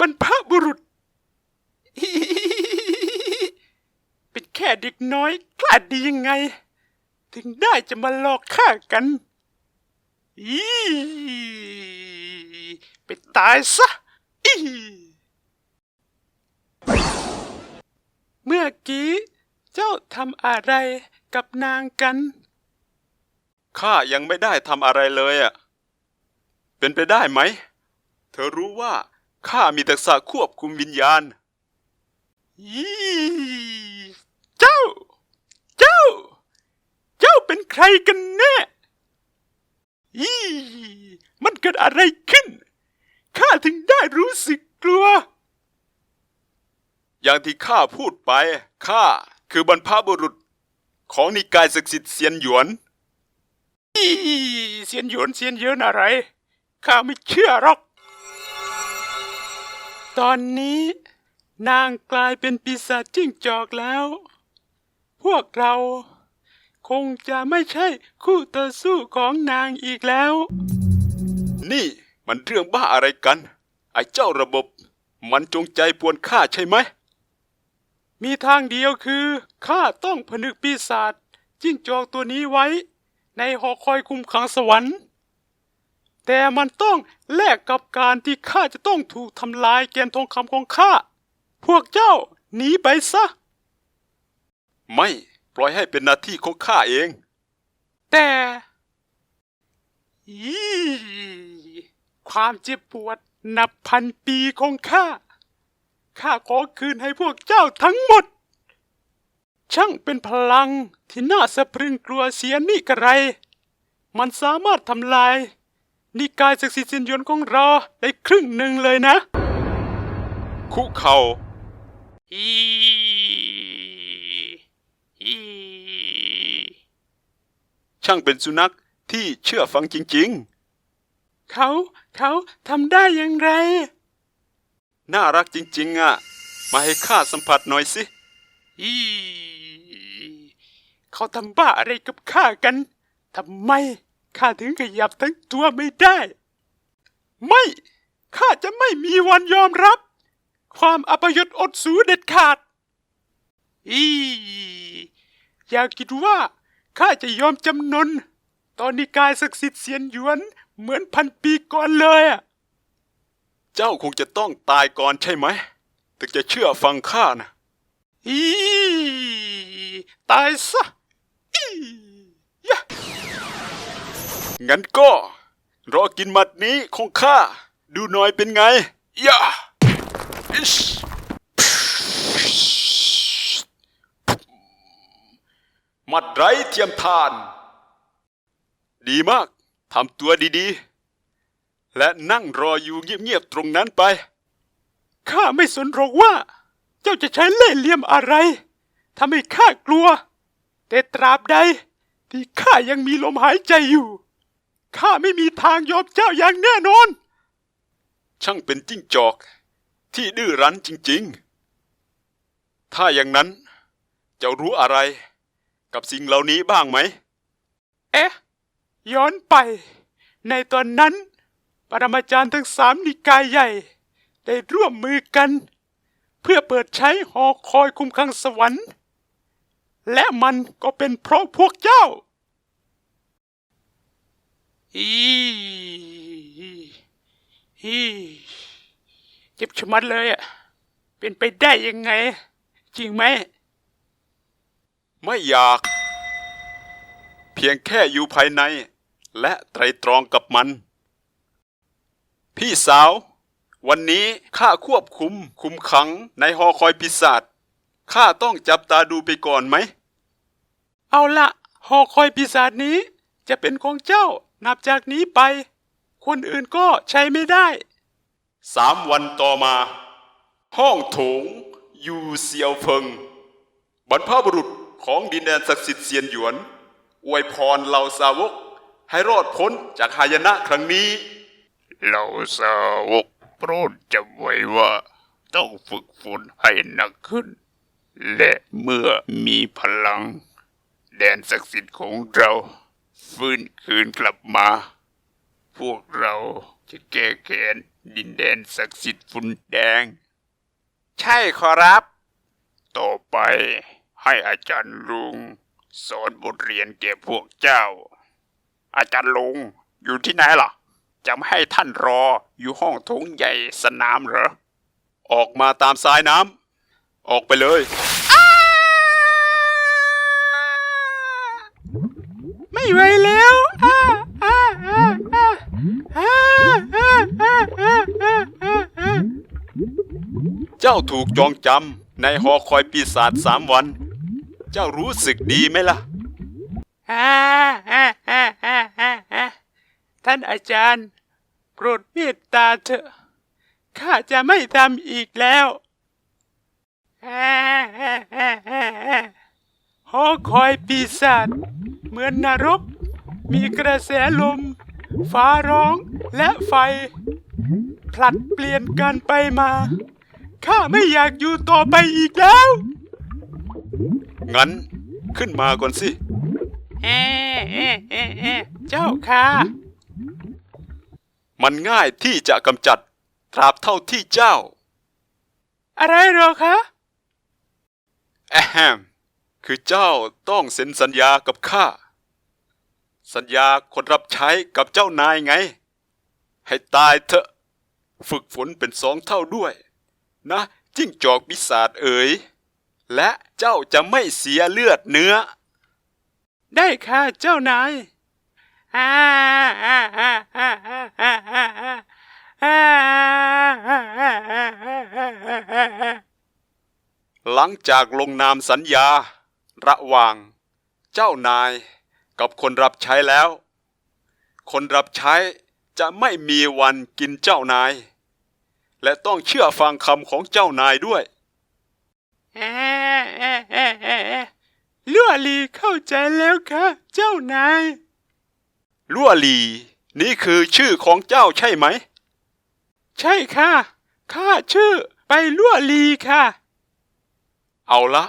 บรรพบุรุษ เป็นแค่เด็กน้อยกล้าดียังไง ถึงได้จะมาหลอกฆ่ากันอีไปตายซะอีเมื่อกี้เจ้าทำอะไรกับนางกัน ข้ายังไม่ได้ทำอะไรเลยอะ เป็นไปได้ไหม เธอรู้ว่า ข้ามีทักษะควบคุมวิญญาณอีเจ้า เจ้า เจ้าเป็นใครกันแน่อีมันเกิดอะไรขึ้น ข้าถึงได้รู้สึกกลัว อย่างที่ข้าพูดไป ข้าคือบรรพบุรุษของนิกายศักดิ์สิทธิ์เซียนหยวนอีเสียนหยวนเสียนเยินอะไร ข้าไม่เชื่อหรอก ตอนนี้นางกลายเป็นปีศาจจิ้งจอกแล้ว พวกเราคงจะไม่ใช่คู่ต่อสู้ของนางอีกแล้ว นี่มันเรื่องบ้าอะไรกัน ไอ้เจ้าระบบ มันจงใจปวนข้าใช่ไหม มีทางเดียวคือข้าต้องผนึกปีศาจจิ้งจอกตัวนี้ไว้ ในหอคอยคุมขังสวรรค์ แต่มันต้องแลกกับการที่ข้าจะต้องถูกทำลายแกนทองคำของข้า พวกเจ้าหนีไปซะ ไม่ปล่อยให้เป็นหน้าที่ของข้าเอง แต่อีความเจ็บปวดนับพันปีของข้า ข้าขอคืนให้พวกเจ้าทั้งหมด ช่างเป็นพลังที่น่าสะพรึงกลัวเสียนี่กระไร มันสามารถทำลาย นิกายศักดิ์สิทธิ์เซียนหยวนของเราได้ครึ่งหนึ่งเลยนะ คุเข่าอีอีช่างเป็นสุนัขที่เชื่อฟังจริงเขาเขาทำได้อย่างไรๆน่ารักจริงๆอะ มาให้ข้าสัมผัสหน่อยสิอีเขาทำบ้าอะไรกับข้ากันทำไม ข้าถึงขยับทั้งตัวไม่ได้ ไม่ข้าจะไม่มีวันยอมรับ ความอัปยศอดสูเด็ดขาด อีอย่าคิดว่าข้าจะยอมจำนนตอนนิกายศักดิ์สิทธิ์เสียนหยวนเหมือนพันปีก่อนเลยอะเจ้าคงจะต้องตายก่อนใช่ไหม ถึงจะเชื่อฟังข้านะอีตายซะอียะ งั้นก็ รอกินหมัดนี้ของข้า ดูหน่อยเป็นไงย่าอิชหมัดไร้เทียมทาน ดีมากทำตัวดีๆ และนั่งรออยู่เงียบๆตรงนั้นไป ข้าไม่สนหรอกว่า เจ้าจะใช้เล่ห์เหลี่ยมอะไรทำให้ข้ากลัว แต่ตราบใดที่ข้ายังมีลมหายใจอยู่ ข้าไม่มีทางยอมเจ้าอย่างแน่นอน ช่างเป็นจิ้งจอกที่ดื้อรั้นจริงๆ ถ้าอย่างนั้นเจ้ารู้อะไรกับสิ่งเหล่านี้บ้างไหม เอ๊ะ ย้อนไป ในตอนนั้น ปรมาจารย์ทั้งสามนิกายใหญ่ ได้ร่วมมือกัน เพื่อเปิดใช้หอคอยคุมขังสวรรค์ และมันก็เป็นเพราะพวกเจ้า อีอีเจ็บชะมัดเลยอะ เป็นไปได้ยังไง จริงไหม ไม่อยาก เพียงแค่อยู่ภายใน และไตรตรองกับมัน พี่สาว วันนี้ข้าควบคุม คุมขังในหอคอยปีศาจข้าต้องจับตาดูไปก่อนไหม เอาละหอคอยปีศาจนี้จะเป็นของเจ้า นับจากนี้ไป คนอื่นก็ใช้ไม่ได้ สามวันต่อมา ห้องโถงยูเซียวเฟิง บรรพบุรุษของดินแดนศักดิ์สิทธิ์เซียนหยวน อวยพรเหล่าสาวก ให้รอดพ้นจากหายนะครั้งนี้ เหล่าสาวกโปรดจำไว้ว่า ต้องฝึกฝนให้หนักขึ้น และเมื่อมีพลัง แดนศักดิ์สิทธิ์ของเรา ฟื้นคืนกลับมา พวกเราจะแก้แค้นดินแดนศักดิ์สิทธิ์ฝุ่นแดง ใช่ขอรับ ต่อไปให้อาจารย์ลุง สอนบทเรียนแก่พวกเจ้า อาจารย์ลุงอยู่ที่ไหนล่ะจะไม่ให้ท่านรออยู่ห้องโถงใหญ่สนามเหรอ ออกมาตามสายน้ำ ออกไปเลย ไม่ไหวแล้วอ้าอ้าอ้าอ้าอ้าอ้าอ้าอ้าอ้าอ้าอ้าเจ้าถูกจองจำในหอคอยปีศาจสามวัน เจ้ารู้สึกดีไหมล่ะ อ่าอ่าอ่าอ่าอ่าอ่าท่านอาจารย์ โปรดเมตตาเถอะข้าจะไม่ทำอีกแล้ว อ่าอ่าอ่าอ่าอ่า หอคอยปีศาจเหมือนนรก มีกระแสลม ฟ้าร้องและไฟ ผลัดเปลี่ยนกันไปมา ข้าไม่อยากอยู่ต่อไปอีกแล้ว งั้นขึ้นมาก่อนสิ เอ๊ะเอ๊ะเอ๊ะเอ๊ะเจ้าค่ะ มันง่ายที่จะกำจัดตราบเท่าที่เจ้า อะไรเหรอคะ แอฮม คือเจ้าต้องเซ็นสัญญากับข้า สัญญาคนรับใช้กับเจ้านายไง ให้ตายเถอะ ฝึกฝนเป็นสองเท่าด้วย นะจิ้งจอกปีศาจเอ๋ย และเจ้าจะไม่เสียเลือดเนื้อ ได้ค่ะเจ้านายอ่าอ่าอ่าอ่าอ่าอ่าอ่าอ่าอ่าอ่าอ่าอ่าอ่าหลังจากลงนามสัญญา ระหว่าง เจ้านายกับคนรับใช้แล้ว คนรับใช้จะไม่มีวันกินเจ้านาย และต้องเชื่อฟังคำของเจ้านายด้วยลั่วลีเข้าใจแล้วค่ะเจ้านายลั่วลีนี่คือชื่อของเจ้าใช่ไหม ใช่ค่ะข้าชื่อไปลั่วลีค่ะ เอาละ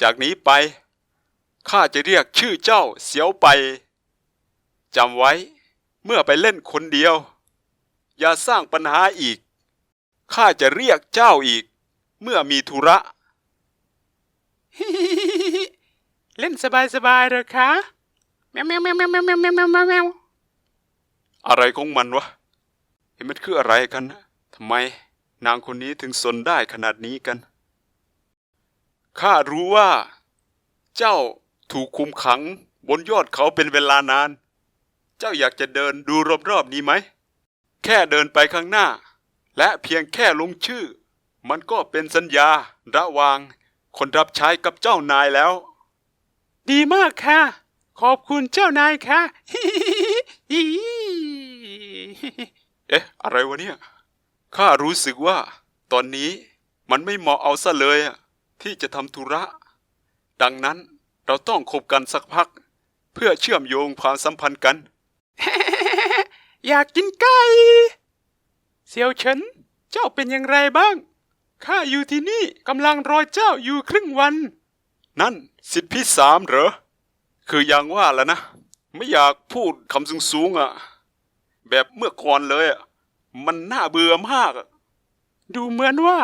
จากนี้ไป ข้าจะเรียกชื่อเจ้าเสียวไปจำไว้ เมื่อไปเล่นคนเดียว อย่าสร้างปัญหาอีก ข้าจะเรียกเจ้าอีก เมื่อมีธุระ เล่นสบายๆเหรอคะแมวแมวแมวแมวแมวแมวแมวแมวแมวแมวอะไรของมันวะเห็นมันคืออะไรกันนะทำไมนางคนนี้ถึงสนได้ขนาดนี้กัน ข้ารู้ว่า เจ้า ถูกคุมขังบนยอดเขาเป็นเวลานาน เจ้าอยากจะเดินดูรอบๆนี้ไหม แค่เดินไปข้างหน้า และเพียงแค่ลงชื่อ มันก็เป็นสัญญาระหว่างคนรับใช้กับเจ้านายแล้ว ดีมากค่ะ ขอบคุณเจ้านายค่ะ เอ๊ะ อะไรวะเนี่ย ข้ารู้สึกว่า ตอนนี้มันไม่เหมาะเอาซะเลยอะที่จะทำธุระ ดังนั้น เราต้องคบกันสักพัก เพื่อเชื่อมโยงความสัมพันธ์กัน อยากกินไก่เสี่ยวเฉิน เจ้าเป็นอย่างไรบ้าง ข้าอยู่ที่นี่กำลังรอเจ้าอยู่ครึ่งวัน นั่นสิทธิพิสามเหรอ คืออย่างว่าแล้วนะ ไม่อยากพูดคำสูงๆอะ แบบเมื่อก่อนเลยอะ มันน่าเบื่อมากอะดูเหมือนว่า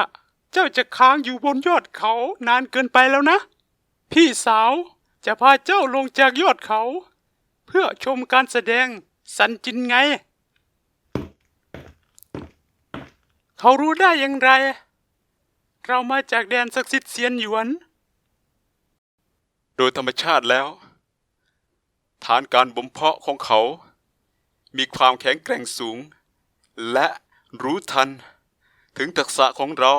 เจ้าจะค้างอยู่บนยอดเขานานเกินไปแล้วนะ พี่สาวจะพาเจ้าลงจากยอดเขา เพื่อชมการแสดงสันจินไง เขารู้ได้อย่างไร เรามาจากแดนศักดิ์สิทธิ์เซียนหยวน โดยธรรมชาติแล้ว ฐานการบ่มเพาะของเขา มีความแข็งแกร่งสูง และรู้ทันถึงทักษะของเรา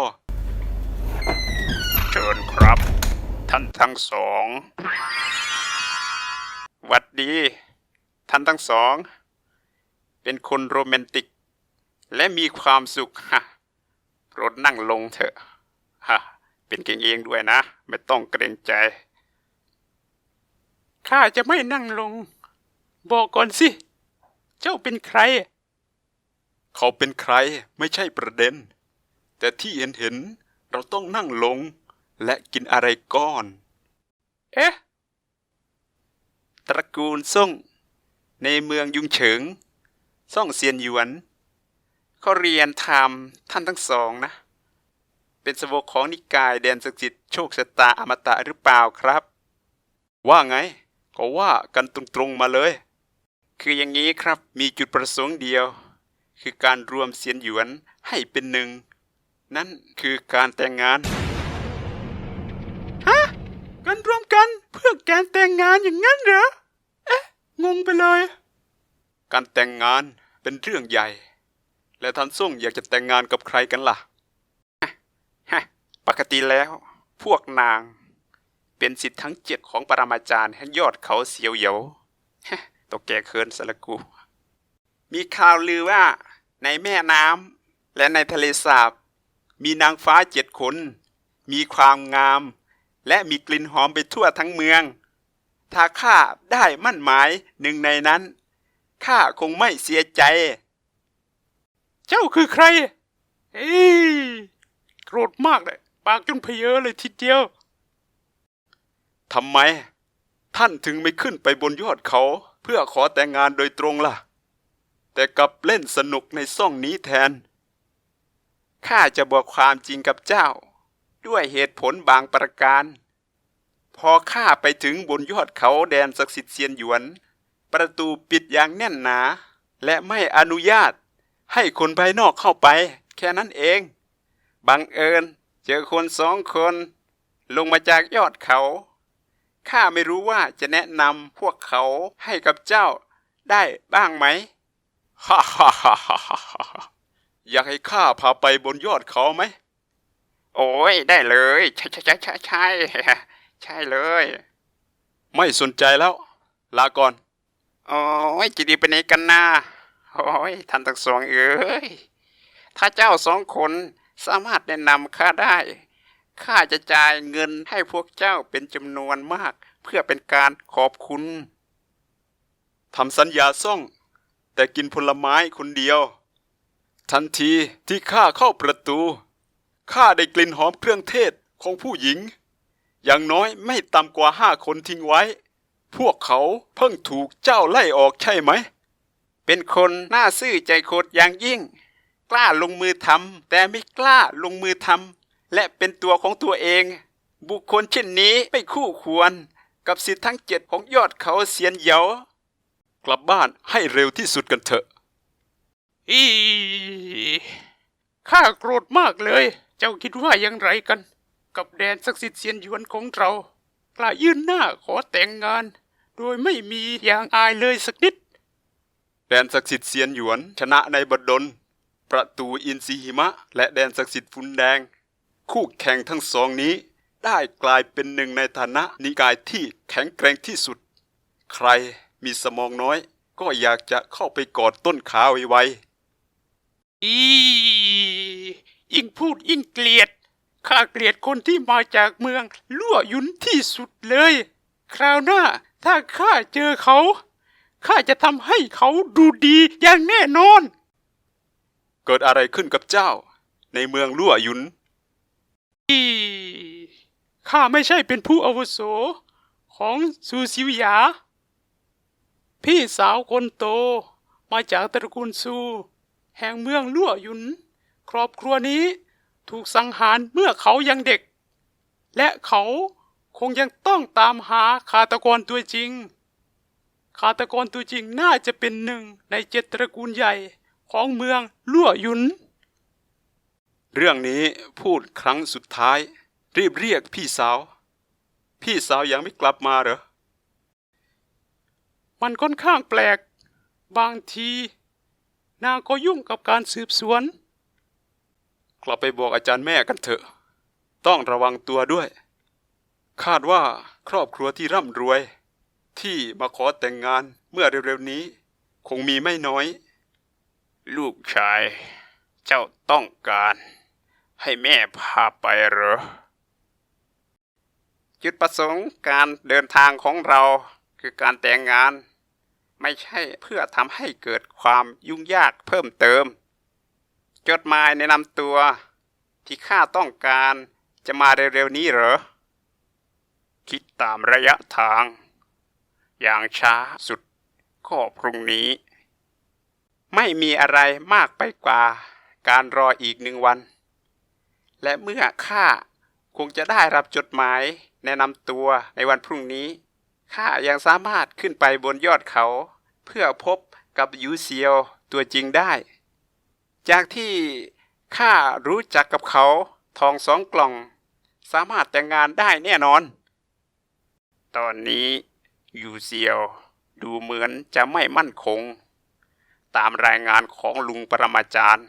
ท่านทั้งสองหวัดดี ท่านทั้งสอง เป็นคนโรแมนติก และมีความสุขฮะโปรดนั่งลงเถอะฮะเป็นเก่งเองด้วยนะ ไม่ต้องเกรงใจข้าจะไม่นั่งลง บอกก่อนสิ เจ้าเป็นใคร เขาเป็นใครไม่ใช่ประเด็น แต่ที่เห็นเห็นๆเราต้องนั่งลง และกินอะไรก้อน เอ๊ะ ตระกูลซ่ง ในเมืองยุงเฉิง ซ่องเซียนหยวน เขาเรียนธรรมท่านทั้งสองนะ เป็นสาวกของนิกายแดนศักดิ์สิทธิ์โชคชะตาอมตะหรือเปล่าครับ ว่าไง ก็ว่ากันตรงๆมาเลย คืออย่างนี้ครับ มีจุดประสงค์เดียว คือการรวมเสียนหยวนให้เป็นหนึ่ง นั่นคือการแต่งงานกัน กันเพื่อการแต่งงานอย่างนั้นเหรอ เอ๊ะ งงไปเลย การแต่งงานเป็นเรื่องใหญ่ และท่านส่งอยากจะแต่งงานกับใครกันล่ะฮะปกติแล้ว พวกนาง เป็นสิทธิ์ทั้งเจ็ดของปรมาจารย์แห่งยอดเขาเสียวเหยวตกแก่เคินสละกู มีข่าวลือว่าในแม่น้ำและในทะเลสาบ มีนางฟ้าเจ็ดคน มีความงาม และมีกลิ่นหอมไปทั่วทั้งเมือง ถ้าข้าได้มั่นหมายหนึ่งในนั้น ข้าคงไม่เสียใจ เจ้าคือใคร เอ้ยโกรธมากเลย ปากจนเพเยอเลยทีเดียว ทำไม ท่านถึงไม่ขึ้นไปบนยอดเขา เพื่อขอแต่งงานโดยตรงล่ะ แต่กลับเล่นสนุกในซ่องนี้แทน ข้าจะบอกความจริงกับเจ้า ด้วยเหตุผลบางประการ พอข้าไปถึงบนยอดเขาแดนศักดิ์สิทธิ์เซียนหยวน ประตูปิดอย่างแน่นหนา และไม่อนุญาตให้คนภายนอกเข้าไป แค่นั้นเอง บังเอิญเจอคนสองคน ลงมาจากยอดเขาข้าไม่รู้ว่าจะแนะนำพวกเขาให้กับเจ้าได้บ้างไหมฮ่าฮ่าฮ่าฮ่าฮ่าอยากให้ข้าพาไปบนยอดเขาไหม โอ้ยได้เลย ใช่ใช่ใช่ใช่ใช่ใช่เลย ไม่สนใจแล้ว ลาก่อน โอ้ยจะดีไปไหนกันนะโอ้ยท่านทั้งสองเอ้ยถ้าเจ้าสองคนสามารถแนะนำข้าได้ข้าจะจ่ายเงินให้พวกเจ้าเป็นจำนวนมาก เพื่อเป็นการขอบคุณทำสัญญาซ่อง แต่กินผลไม้คนเดียว ทันทีที่ข้าเข้าประตู ข้าได้กลิ่นหอมเครื่องเทศของผู้หญิง อย่างน้อยไม่ต่ำกว่าห้าคนทิ้งไว้ พวกเขาเพิ่งถูกเจ้าไล่ออกใช่ไหม เป็นคนน่าซื่อใจโคตรอย่างยิ่ง กล้าลงมือทำแต่ไม่กล้าลงมือทำและเป็นตัวของตัวเอง บุคคลเช่นนี้ไม่คู่ควรกับสิทธิ์ทั้งเจ็ดของยอดเขาเสียนเหยากลับบ้านให้เร็วที่สุดกันเถอะ อีข้าโกรธมากเลย เจ้าคิดว่าอย่างไรกัน กับแดนศักดิ์สิทธิ์เซียนหยวนของเรากล้ายื่นหน้าขอแต่งงาน โดยไม่มีอย่างอายเลยสักนิด แดนศักดิ์สิทธิ์เซียนหยวน ชนะในบดลประตูอินทรีหิมะ และแดนศักดิ์สิทธิ์ฟุนแดง คู่แข่งทั้งสองนี้ ได้กลายเป็นหนึ่งในฐานะนิกายที่แข็งแกร่งที่สุด ใครมีสมองน้อย ก็อยากจะเข้าไปกอดต้นขาไวอี ยิ่งพูดยิ่งเกลียด ข้าเกลียดคนที่มาจากเมืองลั่วหยุนที่สุดเลย คราวหน้าถ้าข้าเจอเขา ข้าจะทำให้เขาดูดีอย่างแน่นอนๆเกิดอะไรขึ้นกับเจ้า ในเมืองลั่วหยุนอีข้าไม่ใช่เป็นผู้อาวุโสของซูซิวหยา พี่สาวคนโตมาจากตระกูลซู แห่งเมืองลั่วหยุน ครอบครัวนี้ถูกสังหารเมื่อเขายังเด็ก และเขาคงยังต้องตามหาฆาตกรตัวจริงฆาตกรตัวจริงน่าจะเป็นหนึ่งในเจ็ดตระกูลใหญ่ของเมืองลั่วหยุน เรื่องนี้พูดครั้งสุดท้าย รีบเรียกพี่สาว พี่สาวยังไม่กลับมาเหรอ มันค่อนข้างแปลก บางที นางก็ยุ่งกับการสืบสวน กลับไปบอกอาจารย์แม่กันเถอะ ต้องระวังตัวด้วย คาดว่าครอบครัวที่ร่ำรวย ที่มาขอแต่งงานเมื่อเร็วๆนี้ คงมีไม่น้อย ลูกชาย เจ้าต้องการ ให้แม่พาไปเหรอ จุดประสงค์การเดินทางของเราคือการแต่งงาน ไม่ใช่เพื่อทำให้เกิดความยุ่งยากเพิ่มเติม จดหมายแนะนำตัว ที่ข้าต้องการจะมาเร็วๆนี้เหรอ คิดตามระยะทาง อย่างช้าสุดก็พรุ่งนี้ ไม่มีอะไรมากไปกว่าการรออีกหนึ่งวัน และเมื่อข้าคงจะได้รับจดหมายแนะนำตัวในวันพรุ่งนี้ ข้ายังสามารถขึ้นไปบนยอดเขา เพื่อพบกับยูเซียวตัวจริงได้ จากที่ข้ารู้จักกับเขาทองสองกล่อง สามารถแต่งงานได้แน่นอน ตอนนี้ยูเซียว ดูเหมือนจะไม่มั่นคง ตามรายงานของลุงปรมาจารย์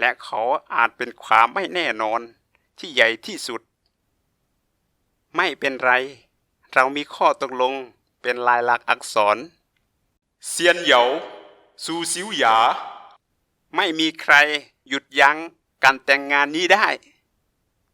และเขาอาจเป็นความไม่แน่นอนที่ใหญ่ที่สุด ไม่เป็นไร เรามีข้อตกลงเป็นลายลักษณ์อักษร เซียนเหยาซูซิวหยา ไม่มีใครหยุดยั้งการแต่งงานนี้ได้